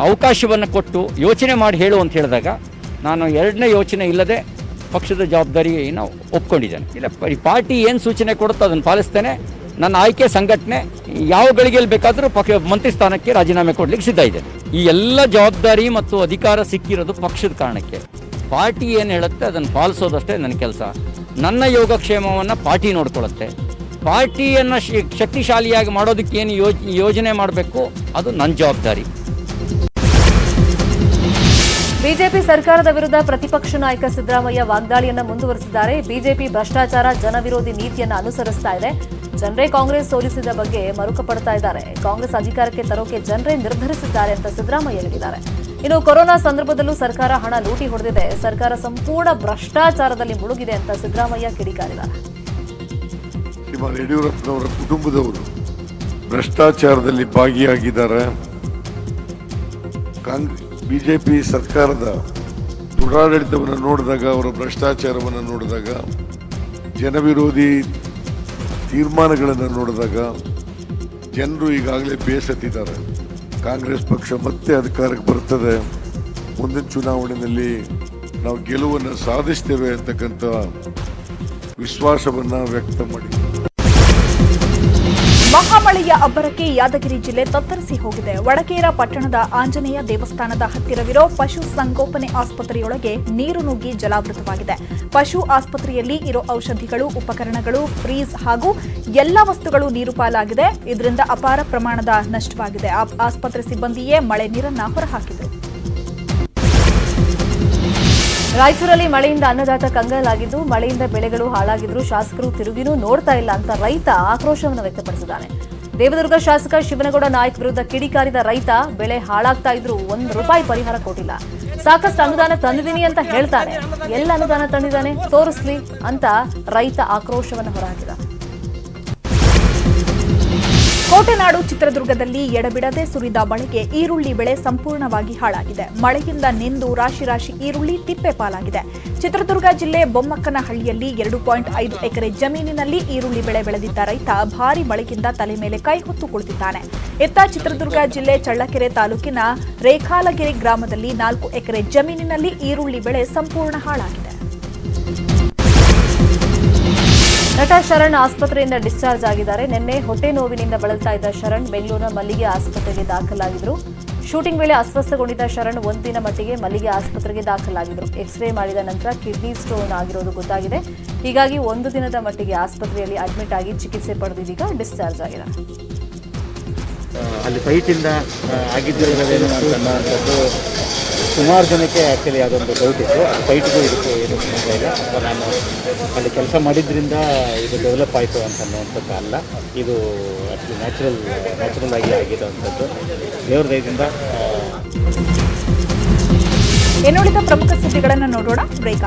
ಅವಕಾಶವನ್ನು ಕೊಟ್ಟು ಯೋಚನೆ ಮಾಡಿ ಹೇಳು ಅಂತ ಹೇಳಿದಾಗ ನಾನು ಎರಡನೇ ಯೋಚನೆ ಇಲ್ಲದೆ ಪಕ್ಷದ ಜವಾಬ್ದಾರಿಯನ್ನು ಒಪ್ಕೊಂಡಿದ್ದೇನೆ. ಇಲ್ಲ, ಈ ಪಾರ್ಟಿ ಏನು ಸೂಚನೆ ಕೊಡುತ್ತೋ ಅದನ್ನು ಪಾಲಿಸ್ತೇನೆ. ನನ್ನ ಆಯ್ಕೆ ಸಂಘಟನೆ, ಯಾವ ಗಳಿಗೆಯಲ್ಲಿ ಬೇಕಾದರೂ ಪಕ್ಷ ಮಂತ್ರಿ ಸ್ಥಾನಕ್ಕೆ ರಾಜೀನಾಮೆ ಕೊಡಲಿಕ್ಕೆ ಸಿದ್ಧ ಇದೆ ಈ ಎಲ್ಲ ಜವಾಬ್ದಾರಿ ಮತ್ತು ಅಧಿಕಾರ ಸಿಕ್ಕಿರೋದು ಪಕ್ಷದ ಕಾರಣಕ್ಕೆ. ಪಾರ್ಟಿ ಏನು ಹೇಳುತ್ತೆ ಅದನ್ನು ಪಾಲಿಸೋದಷ್ಟೇ ನನ್ನ ಕೆಲಸ. ನನ್ನ ಯೋಗಕ್ಷೇಮವನ್ನು ಪಾರ್ಟಿ ನೋಡ್ಕೊಳ್ಳುತ್ತೆ. ಪಾರ್ಟಿಯನ್ನು ಶಕ್ತಿಶಾಲಿಯಾಗಿ ಮಾಡೋದಕ್ಕೆ ಏನು ಯೋಜ್, ಯೋಜನೆ ಮಾಡಬೇಕು, ಅದು ನನ್ನ ಜವಾಬ್ದಾರಿ. ಬಿಜೆಪಿ ಸರ್ಕಾರದ ವಿರುದ್ಧ ಪ್ರತಿಪಕ್ಷ ನಾಯಕ ಸಿದ್ದರಾಮಯ್ಯ ವಾಗ್ದಾಳಿಯನ್ನು ಮುಂದುವರೆಸಿದ್ದಾರೆ. ಬಿಜೆಪಿ ಭ್ರಷ್ಟಾಚಾರ, ಜನವಿರೋಧಿ ನೀತಿಯನ್ನು ಅನುಸರಿಸ್ತಾ ಇದೆ. ಜನರೇ ಕಾಂಗ್ರೆಸ್ ಸೋಲಿಸಿದ ಬಗ್ಗೆ ಮರುಕ ಪಡ್ತಾ ಇದ್ದಾರೆ. ಕಾಂಗ್ರೆಸ್ ಅಧಿಕಾರಕ್ಕೆ ತರೋಕೆ ಜನರೇ ನಿರ್ಧರಿಸಿದ್ದಾರೆ ಅಂತ ಸಿದ್ದರಾಮಯ್ಯ ಹೇಳಿದ್ದಾರೆ. ಇನ್ನು ಕೊರೋನಾ ಸಂದರ್ಭದಲ್ಲೂ ಸರ್ಕಾರ ಹಣ ಲೂಟಿ ಹೊಡೆದಿದೆ. ಸರ್ಕಾರ ಸಂಪೂರ್ಣ ಭ್ರಷ್ಟಾಚಾರದಲ್ಲಿ ಮುಳುಗಿದೆ ಅಂತ ಸಿದ್ದರಾಮಯ್ಯ ಕಿಡಿಕಾರಿದ್ದಾರೆ. ಶ್ರೀಮಾನ್ ಯಡಿಯೂರಪ್ಪನವರ ಕುಟುಂಬದವರು ಭ್ರಷ್ಟಾಚಾರದಲ್ಲಿ ಭಾಗಿಯಾಗಿದ್ದಾರೆ. ಕಾಂಗ್ರೆಸ್ ಬಿಜೆಪಿ ಸರ್ಕಾರದ ದುರಾಡಳಿತವನ್ನು ನೋಡಿದಾಗ, ಅವರ ಭ್ರಷ್ಟಾಚಾರವನ್ನು ನೋಡಿದಾಗ, ಜನವಿರೋಧಿ ತೀರ್ಮಾನಗಳನ್ನು ನೋಡಿದಾಗ ಜನರು ಈಗಾಗಲೇ ಬೇಸತ್ತಿದ್ದಾರೆ. ಕಾಂಗ್ರೆಸ್ ಪಕ್ಷ ಮತ್ತೆ ಅಧಿಕಾರಕ್ಕೆ ಬರ್ತದೆ ಮುಂದಿನ ಚುನಾವಣೆಯಲ್ಲಿ ನಾವು ಗೆಲುವನ್ನು ಸಾಧಿಸ್ತೇವೆ ಅಂತಕ್ಕಂಥ ವಿಶ್ವಾಸವನ್ನು ವ್ಯಕ್ತ ಮಾಡಿ. ಮಹಾಮಳೆಯ ಅಬ್ಬರಕ್ಕೆ ಯಾದಗಿರಿ ಜಿಲ್ಲೆ ತತ್ತರಿಸಿ ಹೋಗಿದೆ. ವಡಕೇರ ಪಟ್ಟಣದ ಆಂಜನೇಯ ದೇವಸ್ಥಾನದ ಹತ್ತಿರವಿರೋ ಪಶು ಸಂಗೋಪನೆ ಆಸ್ಪತ್ರೆಯೊಳಗೆ ನೀರು ನುಗ್ಗಿ ಜಲಾವೃತವಾಗಿದೆ. ಪಶು ಆಸ್ಪತ್ರೆಯಲ್ಲಿ ಇರೋ ಔಷಧಿಗಳು, ಉಪಕರಣಗಳು, ಫ್ರೀಜ್ ಹಾಗೂ ಎಲ್ಲ ವಸ್ತುಗಳು ನೀರು ಪಾಲಾಗಿದೆ ಇದರಿಂದ ಅಪಾರ ಪ್ರಮಾಣದ ನಷ್ಟವಾಗಿದೆ. ಆಸ್ಪತ್ರೆ ಸಿಬ್ಬಂದಿಯೇ ಮಳೆ ನೀರನ್ನ ಹೊರಹಾಕಿದರು. ರಾಯಚೂರಲ್ಲಿ ಮಳೆಯಿಂದ ಅನ್ನದಾತ ಕಂಗಾಲಾಗಿದ್ದು, ಮಳೆಯಿಂದ ಬೆಳೆಗಳು ಹಾಳಾಗಿದ್ರು ಶಾಸಕರು ತಿರುಗಿನೂ ನೋಡ್ತಾ ಇಲ್ಲ ಅಂತ ರೈತ ಆಕ್ರೋಶವನ್ನು ವ್ಯಕ್ತಪಡಿಸಿದ್ದಾನೆ. ದೇವದುರ್ಗ ಶಾಸಕ ಶಿವನಗೌಡ ನಾಯಕ್ ವಿರುದ್ಧ ಕಿಡಿಕಾರಿದ ರೈತ, ಬೆಳೆ ಹಾಳಾಗ್ತಾ ಇದ್ರು ಒಂದು ರೂಪಾಯಿ ಪರಿಹಾರ ಕೊಟ್ಟಿಲ್ಲ. ಸಾಕಷ್ಟು ಅನುದಾನ ತಂದಿದ್ದೀನಿ ಅಂತ ಹೇಳ್ತಾನೆ. ಎಲ್ಲ ಅನುದಾನ ತಂದಿದ್ದಾನೆ, ತೋರಿಸ್ಲಿ ಅಂತ ರೈತ ಆಕ್ರೋಶವನ್ನು ಹೊರಹಾಕಿದ. ಕೋಟೆನಾಡು ಚಿತ್ರದುರ್ಗದಲ್ಲಿ ಎಡಬಿಡದೆ ಸುರಿದ ಮಳೆಗೆ ಈರುಳ್ಳಿ ಬೆಳೆ ಸಂಪೂರ್ಣವಾಗಿ ಹಾಳಾಗಿದೆ. ಮಳೆಯಿಂದ ನೆಂದು ರಾಶಿ ರಾಶಿ ಈರುಳ್ಳಿ ತಿಪ್ಪೆ ಪಾಲಾಗಿದೆ. ಚಿತ್ರದುರ್ಗ ಜಿಲ್ಲೆ ಬೊಮ್ಮಕ್ಕನಹಳ್ಳಿಯಲ್ಲಿ ಎರಡು ಪಾಯಿಂಟ್ ಐದು ಎಕರೆ ಜಮೀನಿನಲ್ಲಿ ಈರುಳ್ಳಿ ಬೆಳೆ ಬೆಳೆದಿದ್ದ ರೈತ ಭಾರಿ ಮಳೆಯಿಂದ ತಲೆ ಮೇಲೆ ಕೈ ಹೊತ್ತು ಕುಳಿತಿದ್ದಾನೆ ಇತ್ತ ಚಿತ್ರದುರ್ಗ ಜಿಲ್ಲೆ ಚಳ್ಳಕೆರೆ ತಾಲೂಕಿನ ರೇಖಾಲಗೆರೆ ಗ್ರಾಮದಲ್ಲಿ ನಾಲ್ಕು ಎಕರೆ ಜಮೀನಿನಲ್ಲಿ ಈರುಳ್ಳಿ ಬೆಳೆ ಸಂಪೂರ್ಣ ಹಾಳಾಗಿದೆ. ನಟ ಶರಣ್ ಆಸ್ಪತ್ರೆಯಿಂದ ಡಿಸ್ಚಾರ್ಜ್ ಆಗಿದ್ದಾರೆ. ನಿನ್ನೆ ಹೊಟ್ಟೆ ನೋವಿನಿಂದ ಬಳಲ್ತಾ ಇದ್ದ ಶರಣ್ ಬೆಂಗಳೂರಿನ ಮಲ್ಲಿಗೆ ಆಸ್ಪತ್ರೆಗೆ ದಾಖಲಾಗಿದ್ರು. ಶೂಟಿಂಗ್ ವೇಳೆ ಅಸ್ವಸ್ಥಗೊಂಡಿದ್ದ ಶರಣ್ ಒಂದಿನ ಮಟ್ಟಿಗೆ ಮಲ್ಲಿಗೆ ಆಸ್ಪತ್ರೆಗೆ ದಾಖಲಾಗಿದ್ರು. ಎಕ್ಸ್ರೇ ಮಾಡಿದ ನಂತರ ಕಿಡ್ನಿ ಸ್ಟೋನ್ ಆಗಿರೋದು ಗೊತ್ತಾಗಿದೆ. ಹೀಗಾಗಿ ಒಂದು ದಿನದ ಮಟ್ಟಿಗೆ ಆಸ್ಪತ್ರೆಯಲ್ಲಿ ಅಡ್ಮಿಟ್ ಆಗಿ ಚಿಕಿತ್ಸೆ ಪಡೆದಿದ್ದೀಗ ಡಿಸ್ಚಾರ್ಜ್ ಆಗಿದ್ದಾರೆ ಅಲ್ಲಿ ಸುಮಾರು ಜನಕ್ಕೆ ಆ್ಯಕ್ಚುಲಿ ಅದೊಂದು ಡೌಟ್ ಇತ್ತು. ಸೈಟ್ಗೂ ಇದಕ್ಕೂ ಏನು ಸಂಬಂಧ ಇಲ್ಲ. ನಾನು ಅಲ್ಲಿ ಕೆಲಸ ಮಾಡಿದ್ರಿಂದ ಇದು ಡೆವಲಪ್ ಆಯಿತು ಅಂತ ಅನ್ನೋವಂಥದ್ದು ಅಲ್ಲ. ಇದು ಆ್ಯಕ್ಚುಲಿ ನ್ಯಾಚುರಲ್ ನ್ಯಾಚುರಲ್ ಆಗಿ ಆಗಿರೋವಂಥದ್ದು. ದೇವ್ರ ದಯದಿಂದ ಏನು ಇನ್ನುಳಿದ ಪ್ರಮುಖ ಸುದ್ದಿಗಳನ್ನು ನೋಡೋಣ. ಬ್ರೇಕ್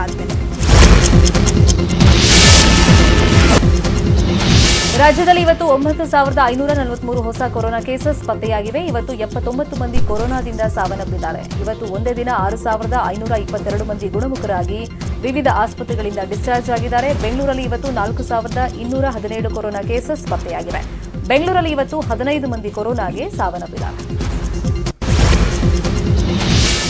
ರಾಜ್ಯದಲ್ಲಿ ಇವತ್ತು ಒಂಬತ್ತು ಸಾವಿರದ ಐನೂರ ನಲವತ್ಮೂರು ಹೊಸ ಕೊರೋನಾ ಕೇಸಸ್ ಪತ್ತೆಯಾಗಿವೆ. ಇವತ್ತು ಎಪ್ಪತ್ತೊಂಬತ್ತು ಮಂದಿ ಕೊರೋನಾದಿಂದ ಸಾವನ್ನಪ್ಪಿದ್ದಾರೆ. ಇವತ್ತು ಒಂದೇ ದಿನ ಆರು ಸಾವಿರದ ಐನೂರ ಇಪ್ಪತ್ತೆರಡು ಮಂದಿ ಗುಣಮುಖರಾಗಿ ವಿವಿಧ ಆಸ್ಪತ್ರೆಗಳಿಂದ ಡಿಸ್ಚಾರ್ಜ್ ಆಗಿದ್ದಾರೆ. ಬೆಂಗಳೂರಲ್ಲಿ ಇವತ್ತು ನಾಲ್ಕು ಸಾವಿರದ ಇನ್ನೂರ ಹದಿನೇಳು ಕೊರೋನಾ ಕೇಸಸ್ ಪತ್ತೆಯಾಗಿವೆ. ಬೆಂಗಳೂರಲ್ಲಿ ಇವತ್ತು ಹದಿನೈದು ಮಂದಿ ಕೊರೋನಾಗೆ ಸಾವನ್ನಪ್ಪಿದ್ದಾರೆ.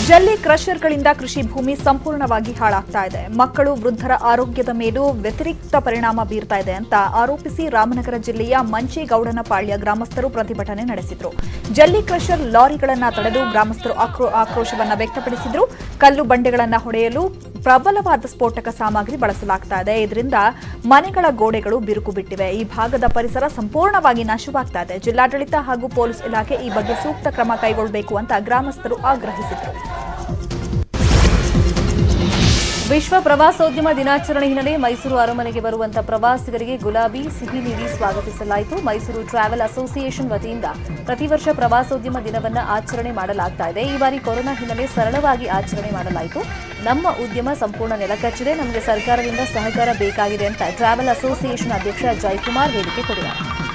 ಜಲ್ಲಿ ಕ್ರಷರ್ಗಳಿಂದ ಕೃಷಿ ಭೂಮಿ ಸಂಪೂರ್ಣವಾಗಿ ಹಾಳಾಗ್ತಾ ಇದೆ. ಮಕ್ಕಳು, ವೃದ್ಧರ ಆರೋಗ್ಯದ ಮೇಲೂ ವ್ಯತಿರಿಕ್ತ ಪರಿಣಾಮ ಬೀರ್ತಾ ಇದೆ ಅಂತ ಆರೋಪಿಸಿ ರಾಮನಗರ ಜಿಲ್ಲೆಯ ಮಂಚೇಗೌಡನಪಾಳ್ಯ ಗ್ರಾಮಸ್ಥರು ಪ್ರತಿಭಟನೆ ನಡೆಸಿದರು. ಜಲ್ಲಿ ಕ್ರಷರ್ ಲಾರಿಗಳನ್ನು ತಡೆದು ಗ್ರಾಮಸ್ಥರು ಆಕ್ರೋಶವನ್ನು ವ್ಯಕ್ತಪಡಿಸಿದ್ರು. ಕಲ್ಲು ಬಂಡೆಗಳನ್ನು ಹೊಡೆಯಲು ಪ್ರಬಲವಾದ ಸ್ಫೋಟಕ ಸಾಮಗ್ರಿ ಬಳಸಲಾಗ್ತಾ ಇದೆ. ಇದರಿಂದ ಮನೆಗಳ ಗೋಡೆಗಳು ಬಿರುಕು ಬಿಟ್ಟಿವೆ. ಈ ಭಾಗದ ಪರಿಸರ ಸಂಪೂರ್ಣವಾಗಿ ನಾಶವಾಗ್ತಾ ಇದೆ. ಜಿಲ್ಲಾಡಳಿತ ಹಾಗೂ ಪೊಲೀಸ್ ಇಲಾಖೆ ಈ ಬಗ್ಗೆ ಸೂಕ್ತ ಕ್ರಮ ಕೈಗೊಳ್ಳಬೇಕು ಅಂತ ಗ್ರಾಮಸ್ಥರು ಆಗ್ರಹಿಸಿದರು. ವಿಶ್ವ ಪ್ರವಾಸೋದ್ಯಮ ದಿನಾಚರಣೆ ಹಿನ್ನೆಲೆ ಮೈಸೂರು ಅರಮನೆಗೆ ಬರುವಂತ ಪ್ರವಾಸಿಗರಿಗೆ ಗುಲಾಬಿ, ಸಿಹಿ ನೀಡಿ ಸ್ವಾಗತಿಸಲಾಯಿತು. ಮೈಸೂರು ಟ್ರಾವೆಲ್ ಅಸೋಸಿಯೇಷನ್ ವತಿಯಿಂದ ಪ್ರತಿ ವರ್ಷ ಪ್ರವಾಸೋದ್ಯಮ ದಿನವನ್ನು ಆಚರಣೆ ಮಾಡಲಾಗ್ತಾ ಇದೆ. ಈ ಬಾರಿ ಕೊರೋನಾ ಹಿನ್ನೆಲೆ ಸರಳವಾಗಿ ಆಚರಣೆ ಮಾಡಲಾಯಿತು. ನಮ್ಮ ಉದ್ಯಮ ಸಂಪೂರ್ಣ ನೆಲಕಚ್ಚಿದೆ. ನಮಗೆ ಸರ್ಕಾರದಿಂದ ಸಹಕಾರ ಬೇಕಾಗಿದೆ ಅಂತ ಟ್ರಾವೆಲ್ ಅಸೋಸಿಯೇಷನ್ ಅಧ್ಯಕ್ಷ ಜಯಕುಮಾರ್ ಹೇಳಿಕೆ ಕೊಡಿದ್ದಾರೆ.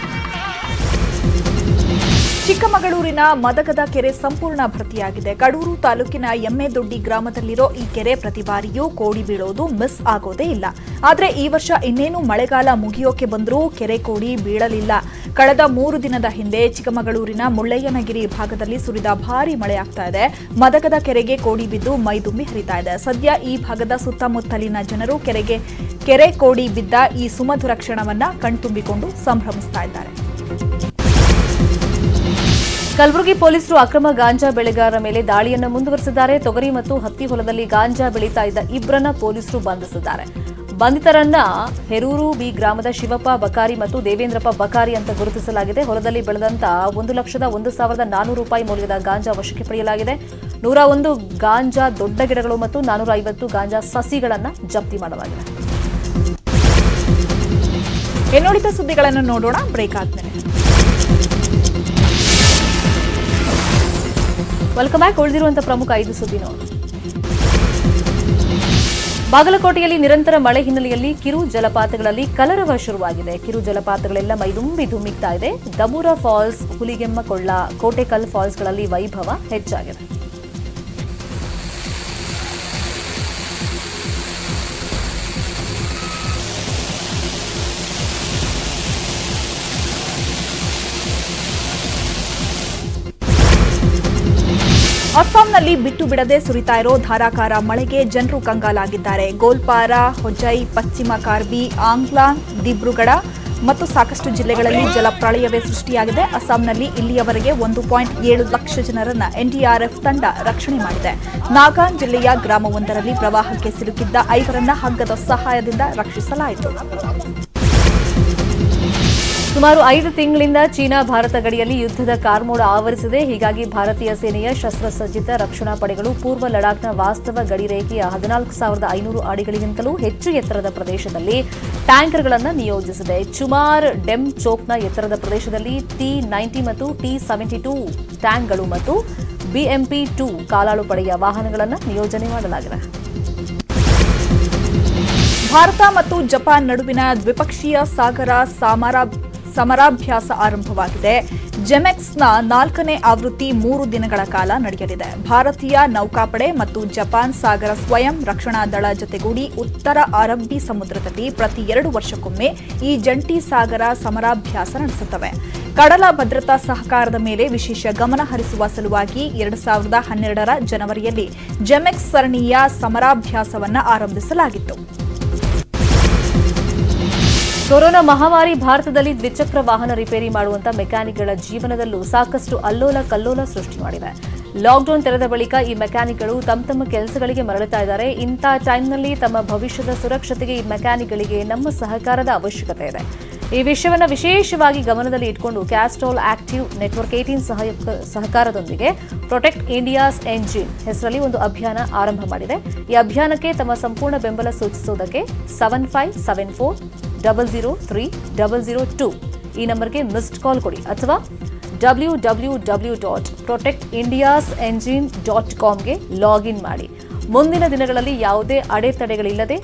ಚಿಕ್ಕಮಗಳೂರಿನ ಮದಗದ ಕೆರೆ ಸಂಪೂರ್ಣ ಭರ್ತಿಯಾಗಿದೆ. ಕಡೂರು ತಾಲೂಕಿನ ಎಮ್ಮೆದೊಡ್ಡಿ ಗ್ರಾಮದಲ್ಲಿರೋ ಈ ಕೆರೆ ಪ್ರತಿ ಬಾರಿಯೂ ಕೋಡಿ ಬೀಳೋದು ಮಿಸ್ ಆಗೋದೇ ಇಲ್ಲ. ಆದರೆ ಈ ವರ್ಷ ಇನ್ನೇನು ಮಳೆಗಾಲ ಮುಗಿಯೋಕೆ ಬಂದರೂ ಕೆರೆ ಕೋಡಿ ಬೀಳಲಿಲ್ಲ. ಕಳೆದ ಮೂರು ದಿನದ ಹಿಂದೆ ಚಿಕ್ಕಮಗಳೂರಿನ ಮುಳ್ಳಯ್ಯನಗಿರಿ ಭಾಗದಲ್ಲಿ ಸುರಿದ ಭಾರಿ ಮಳೆಯಾಗ್ತಾ ಇದೆ. ಮದಗದ ಕೆರೆಗೆ ಕೋಡಿ ಬಿದ್ದು ಮೈದುಂಬಿ ಹರಿತಾ ಇದೆ. ಸದ್ಯ ಈ ಭಾಗದ ಸುತ್ತಮುತ್ತಲಿನ ಜನರು ಕೆರೆಗೆ, ಕೆರೆ ಕೋಡಿ ಬಿದ್ದ ಈ ಸುಮಧುರ ಕ್ಷಣವನ್ನ ಕಣ್ತುಂಬಿಕೊಂಡು ಸಂಭ್ರಮಿಸ್ತಾ ಇದ್ದಾರೆ. ಕಲಬುರಗಿ ಪೊಲೀಸರು ಅಕ್ರಮ ಗಾಂಜಾ ಬೆಳೆಗಾರರ ಮೇಲೆ ದಾಳಿಯನ್ನು ಮುಂದುವರೆಸಿದ್ದಾರೆ. ತೊಗರಿ ಮತ್ತು ಹತ್ತಿ ಹೊಲದಲ್ಲಿ ಗಾಂಜಾ ಬೆಳೀತಾ ಇದ್ದ ಇಬ್ಬರನ್ನ ಪೊಲೀಸರು ಬಂಧಿಸಿದ್ದಾರೆ. ಬಂಧಿತರನ್ನ ಹೆರೂರು ಬಿ ಗ್ರಾಮದ ಶಿವಪ್ಪ ಬಕಾರಿ ಮತ್ತು ದೇವೇಂದ್ರಪ್ಪ ಬಕಾರಿ ಅಂತ ಗುರುತಿಸಲಾಗಿದೆ. ಹೊಲದಲ್ಲಿ ಬೆಳೆದಂತ ಒಂದು ಲಕ್ಷದ ಒಂದು ಸಾವಿರದ ನಾನೂರು ರೂಪಾಯಿ ಮೌಲ್ಯದ ಗಾಂಜಾ ವಶಕ್ಕೆ ಪಡೆಯಲಾಗಿದೆ. ನೂರ ಒಂದು ಗಾಂಜಾ ದೊಡ್ಡ ಗಿಡಗಳು ಮತ್ತು ನಾನೂರ ಐವತ್ತು ಗಾಂಜಾ ಸಸಿಗಳನ್ನು ಜಪ್ತಿ ಮಾಡಲಾಗಿದೆ. ಇನ್ನುಳಿದ ಸುದ್ದಿಗಳನ್ನು ನೋಡೋಣ. ಬ್ರೇಕ್ ಆದ್ಮೇಲೆ. ವೆಲ್ಕಮ್ ಬ್ಯಾಕ್ ಉಳಿದಿರುವಂತಹ ಪ್ರಮುಖ ಐದು ಸುದ್ದಿ ನೋಡಿ ಬಾಗಲಕೋಟೆಯಲ್ಲಿ ನಿರಂತರ ಮಳೆ ಹಿನ್ನೆಲೆಯಲ್ಲಿ ಕಿರು ಜಲಪಾತಗಳಲ್ಲಿ ಕಲರವ ಶುರುವಾಗಿದೆ. ಕಿರು ಜಲಪಾತಗಳೆಲ್ಲ ಮೈದುಂಬಿ ಧುಮ್ಮಿಕ್ತಾ ಇದೆ. ದಮೂರ ಫಾಲ್ಸ್ ಹುಲಿಗೆಮ್ಮ ಕೊಳ್ಳ ಕೋಟೆಕಲ್ ಫಾಲ್ಸ್ಗಳಲ್ಲಿ ವೈಭವ ಹೆಚ್ಚಾಗಿದೆ. ಅಸ್ಸಾಂನಲ್ಲಿ ಬಿಟ್ಟು ಬಿಡದೆ ಸುರಿತಾ ಇರೋ ಧಾರಾಕಾರ ಮಳೆಗೆ ಜನರು ಕಂಗಾಲಾಗಿದ್ದಾರೆ. ಗೋಲ್ಪಾರ, ಹೊಜೈ, ಪಶ್ಚಿಮ ಕಾರ್ಬಿ ಆಂಗ್ಲಾಂಗ್ ದಿಬ್ರುಗಢ ಮತ್ತು ಸಾಕಷ್ಟು ಜಿಲ್ಲೆಗಳಲ್ಲಿ ಜಲಪ್ರಳಯವೇ ಸೃಷ್ಟಿಯಾಗಿದೆ. ಅಸ್ಸಾಂನಲ್ಲಿ ಇಲ್ಲಿಯವರೆಗೆ ಒಂದು ಪಾಯಿಂಟ್ ಏಳು ಲಕ್ಷ ಜನರನ್ನ ಎನ್ಡಿಆರ್ಎಫ್ ತಂಡ ರಕ್ಷಣೆ ಮಾಡಿದೆ. ನಾಗಾನ್ ಜಿಲ್ಲೆಯ ಗ್ರಾಮವೊಂದರಲ್ಲಿ ಪ್ರವಾಹಕ್ಕೆ ಸಿಲುಕಿದ್ದ ಐವರನ್ನ ಹಗ್ಗದ ಸಹಾಯದಿಂದ ರಕ್ಷಿಸಲಾಯಿತು. ಸುಮಾರು ಐದು ತಿಂಗಳಿಂದ ಚೀನಾ ಭಾರತ ಗಡಿಯಲ್ಲಿ ಯುದ್ಧದ ಕಾರ್ಮೋಡ ಆವರಿಸಿದೆ. ಹೀಗಾಗಿ ಭಾರತೀಯ ಸೇನೆಯ ಶಸ್ತ್ರಸಜ್ಜಿತ ರಕ್ಷಣಾ ಪಡೆಗಳು ಪೂರ್ವ ಲಡಾಖ್ನ ವಾಸ್ತವ ಗಡಿ ರೇಖೆಯ ಹದಿನಾಲ್ಕು ಸಾವಿರದ ಐನೂರು ಅಡಿಗಳಿಗಿಂತಲೂ ಹೆಚ್ಚು ಎತ್ತರದ ಪ್ರದೇಶದಲ್ಲಿ ಟ್ಯಾಂಕರ್ಗಳನ್ನು ನಿಯೋಜಿಸಿದೆ. ಚುಮಾರ್ ಡೆಮ್ ಚೋಕ್ನ ಎತ್ತರದ ಪ್ರದೇಶದಲ್ಲಿ ಟಿ ನೈಂಟಿ ಮತ್ತು ಟಿ ಸೆವೆಂಟಿ ಟೂ ಟ್ಯಾಂಕ್ಗಳು ಮತ್ತು ಬಿಎಂಪಿ ಟೂ ಕಾಲಾಳು ಪಡೆಯ ವಾಹನಗಳನ್ನು ನಿಯೋಜನೆ ಮಾಡಲಾಗಿದೆ. ಭಾರತ ಮತ್ತು ಜಪಾನ್ ನಡುವಿನ ದ್ವಿಪಕ್ಷೀಯ ಸಾಗರ ಸಮರ ಸಮರಾಭ್ಯಾಸ ಆರಂಭವಾಗಿದೆ. ಜೆಮೆಕ್ಸ್ನ ನಾಲ್ಕನೇ ಆವೃತ್ತಿ ಮೂರು ದಿನಗಳ ಕಾಲ ನಡೆಯಲಿದೆ. ಭಾರತೀಯ ನೌಕಾಪಡೆ ಮತ್ತು ಜಪಾನ್ ಸಾಗರ ಸ್ವಯಂ ರಕ್ಷಣಾ ದಳ ಜತೆಗೂಡಿ ಉತ್ತರ ಅರಬ್ಬಿ ಸಮುದ್ರದಲ್ಲಿ ಪ್ರತಿ ಎರಡು ವರ್ಷಕ್ಕೊಮ್ಮೆ ಈ ಜಂಟಿ ಸಾಗರ ಸಮರಾಭ್ಯಾಸ ನಡೆಸುತ್ತವೆ. ಕಡಲ ಭದ್ರತಾ ಸಹಕಾರದ ಮೇಲೆ ವಿಶೇಷ ಗಮನ ಹರಿಸುವ ಸಲುವಾಗಿ ಎರಡು ಸಾವಿರದ ಹನ್ನೆರಡರ ಜನವರಿಯಲ್ಲಿ ಜೆಮೆಕ್ಸ್ ಸರಣಿಯ ಸಮರಾಭ್ಯಾಸವನ್ನು ಆರಂಭಿಸಲಾಗಿತ್ತು. ಕೊರೋನಾ ಮಹಾಮಾರಿ ಭಾರತದಲ್ಲಿ ದ್ವಿಚಕ್ರ ವಾಹನ ರಿಪೇರಿ ಮಾಡುವಂತ ಮೆಕ್ಯಾನಿಕ್ಗಳ ಜೀವನದಲ್ಲೂ ಸಾಕಷ್ಟು ಅಲ್ಲೋಲ ಕಲ್ಲೋಲ ಸೃಷ್ಟಿ ಮಾಡಿದೆ ಲಾಕ್ಡೌನ್ ತೆರೆದ ಬಳಿಕ ಈ ಮೆಕ್ಯಾನಿಕ್ಗಳು ತಮ್ಮ ತಮ್ಮ ಕೆಲಸಗಳಿಗೆ ಮರಳುತ್ತಾ ಇದ್ದಾರೆ. ಇಂಥ ಟೈಮ್ನಲ್ಲಿ ತಮ್ಮ ಭವಿಷ್ಯದ ಸುರಕ್ಷತೆಗೆ ಈ ಮೆಕ್ಯಾನಿಕ್ಗಳಿಗೆ ನಮ್ಮ ಸಹಕಾರದ ಅವಶ್ಯಕತೆ ಇದೆ. ಈ ವಿಷಯವನ್ನು ವಿಶೇಷವಾಗಿ ಗಮನದಲ್ಲಿ ಇಟ್ಕೊಂಡು ಕ್ಯಾಸ್ಟ್ರೋಲ್ ಆಕ್ಟಿವ್ ನೆಟ್ವರ್ಕ್ ಏಟೀನ್ ಸಹಕಾರದೊಂದಿಗೆ ಪ್ರೊಟೆಕ್ಟ್ ಇಂಡಿಯಾಸ್ ಎಂಜಿನ್ ಹೆಸರಲ್ಲಿ ಒಂದು ಅಭಿಯಾನ ಆರಂಭ ಮಾಡಿದೆ. ಈ ಅಭಿಯಾನಕ್ಕೆ ತಮ್ಮ ಸಂಪೂರ್ಣ ಬೆಂಬಲ ಸೂಚಿಸುವುದಕ್ಕೆ seven five seven four double zero three double zero two ಈ ನಂಬರ್ಗೆ ಮಿಸ್ಡ್ ಕಾಲ್ ಕೊಡಿ ಅಥವಾ W W W dot protect India's engine dot ಕಾಮ್ಗೆ login ಮಾಡಿ. ಮುಂದಿನ ದಿನಗಳಲ್ಲಿ ಯಾವುದೇ ಅಡೆತಡೆಗಳಿಲ್ಲದೆ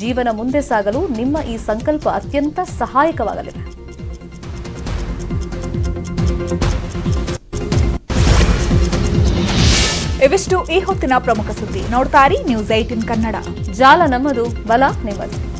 ಜೀವನ ಮುಂದೆ ಸಾಗಲು ನಿಮ್ಮ ಈ ಸಂಕಲ್ಪ ಅತ್ಯಂತ ಸಹಾಯಕವಾಗಲಿದೆ. ಇವಿಷ್ಟು ಈ ಹೊತ್ತಿನ ಪ್ರಮುಖ ಸುದ್ದಿ. ನೋಡ್ತಾರಿ ನ್ಯೂಸ್ ಏಟಿನ್ ಕನ್ನಡ. ಜಾಲ ನಮ್ಮದು ಬಲ ನಿಮ್ಮದು.